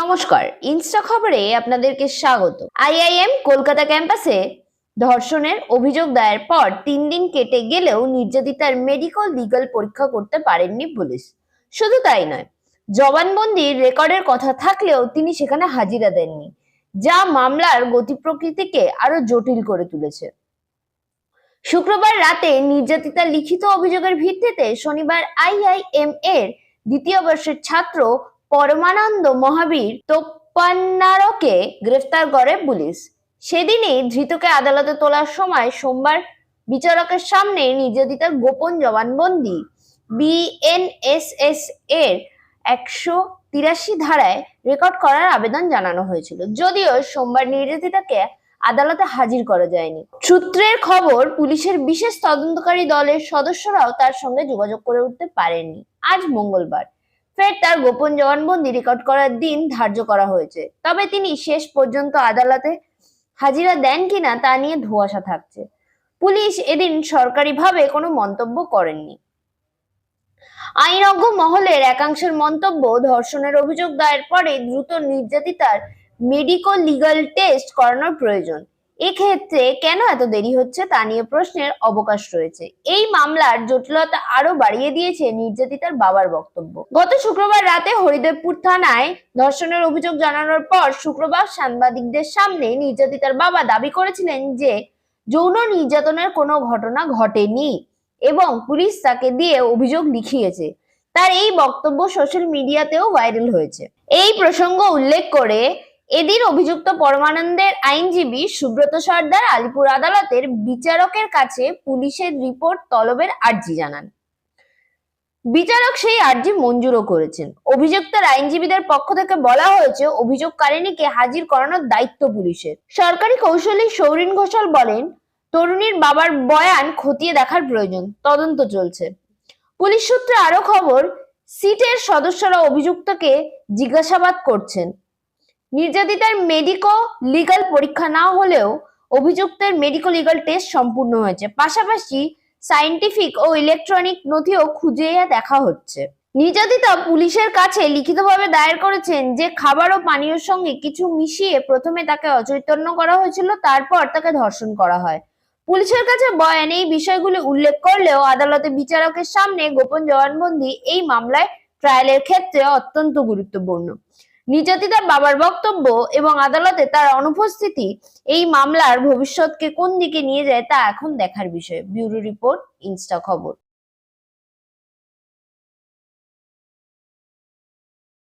নমস্কার, ইনস্টা খবরে আপনাদেরকে স্বাগত। আইআইএম কলকাতা ক্যাম্পাসে ধর্ষণের অভিযোগ দায়ের পর তিন দিন কেটে গেলেও নির্যাতিতার মেডিকেল লিগ্যাল পরীক্ষা করতে পারেননি পুলিশ। শুধু তাই নয়, জবানবন্দির রেকর্ডের কথা থাকলেও তিনি সেখানে হাজিরা দেননি, যা মামলার গতি প্রকৃতিকে আরও জটিল করে তুলেছে। শুক্রবার রাতে নির্যাতিতার লিখিত অভিযোগের ভিত্তিতে শনিবার আইআইএম এর দ্বিতীয় বর্ষের ছাত্র পরমানন্দ মহাবীর তোপ্পান্নারকে গ্রেফতার করে পুলিশ। সেদিনই ধৃতকে আদালতে তোলার সময় সোমবার বিচারকের সামনে নির্যাতিতার গোপন জবানবন্দি। বিএনএসএস এর একশো তিরাশি ধারায় রেকর্ড করার আবেদন জানানো হয়েছিল। যদিও সোমবার নির্যাতিতাকে আদালতে হাজির করা যায়নি। সূত্রের খবর, পুলিশের বিশেষ তদন্তকারী দলের সদস্যরাও তার সঙ্গে যোগাযোগ করে উঠতে পারেননি। আজ মঙ্গলবার। ফের তার গোপন জবানবন্দি রেকর্ড করার দিন ধার্য করা হয়েছে। তবে তিনি শেষ পর্যন্ত আদালতে হাজিরা দেন কিনা তা নিয়ে ধোঁয়াশা থাকছে। পুলিশ এদিন সরকারিভাবে কোনো মন্তব্য করেননি। আইনজ্ঞ মহলের একাংশের মন্তব্য ধর্ষণের অভিযোগ দায়ের পরে দ্রুত নির্যাতিতার মেডিকো লিগ্যাল টেস্ট করানোর প্রয়োজন। এক্ষেত্রে কেন এত দেরি হচ্ছে তা নিয়ে প্রশ্নের অবকাশ রয়েছে। এই মামলার জটিলতা আরও বাড়িয়ে দিয়েছে নির্যাতিতার বাবার বক্তব্য। গত শুক্রবার রাতে হরিদেবপুর থানায় ধর্ষণের অভিযোগ জানানোর পর শুক্রবার সাংবাদিকদের সামনে নির্যাতিতার বাবা দাবি করেছিলেন যে, যৌন নির্যাতনের কোনো ঘটনা ঘটেনি এবং পুলিশ তাকে দিয়ে অভিযোগ লিখিয়েছে। তার এই বক্তব্য সোশ্যাল মিডিয়াতেও ভাইরাল হয়েছে। এই প্রসঙ্গ উল্লেখ করে এদিন অভিযুক্ত পরমানন্দের আইনজীবী সুব্রত সর্দার আলিপুর আদালতের বিচারকের কাছে পুলিশের রিপোর্ট তলবের আর্জি জানান। বিচারক সেই আর্জি মঞ্জুরও করেছেন। অভিযুক্তের আইনজীবীদের পক্ষ থেকে বলা হয়েছে অভিযোগকারিণীকে হাজির করানোর দায়িত্ব পুলিশের। সরকারি কৌশলী সৌরিন ঘোষাল বলেন, তরুণীর বাবার বয়ান খতিয়ে দেখার প্রয়োজন, তদন্ত চলছে। পুলিশ সূত্রে আরও খবর, সিটের সদস্যরা অভিযুক্তকে জিজ্ঞাসাবাদ করছেন। নির্যাতিতার মেডিকো লিগ্যাল পরীক্ষা না হলেও অভিযুক্তের মেডিকো লিগ্যাল টেস্ট সম্পূর্ণ হয়েছে। পাশাপাশি সায়েন্টিফিক ও ইলেকট্রনিক নথিও খুঁজে দেখা হচ্ছে। নির্যাতিতা পুলিশের কাছে লিখিতভাবে দায়ের করেছেন যে খাবার ও পানীয়র সঙ্গে কিছু মিশিয়ে প্রথমে তাকে অচৈতন্য করা হয়েছিল, তারপর তাকে ধর্ষণ করা হয়। পুলিশের কাছে বয়ান এই বিষয়গুলি উল্লেখ করলেও আদালতে বিচারকের সামনে গোপন জবানবন্দি এই মামলায় ট্রায়ালের ক্ষেত্রে অত্যন্ত গুরুত্বপূর্ণ। নির্যাতিতার বাবার বক্তব্য এবং আদালতে তার অনুপস্থিতি এই মামলার ভবিষ্যৎকে কোন দিকে নিয়ে যায় তা এখন দেখার বিষয়। ব্যুরো রিপোর্ট, ইনস্টা খবর।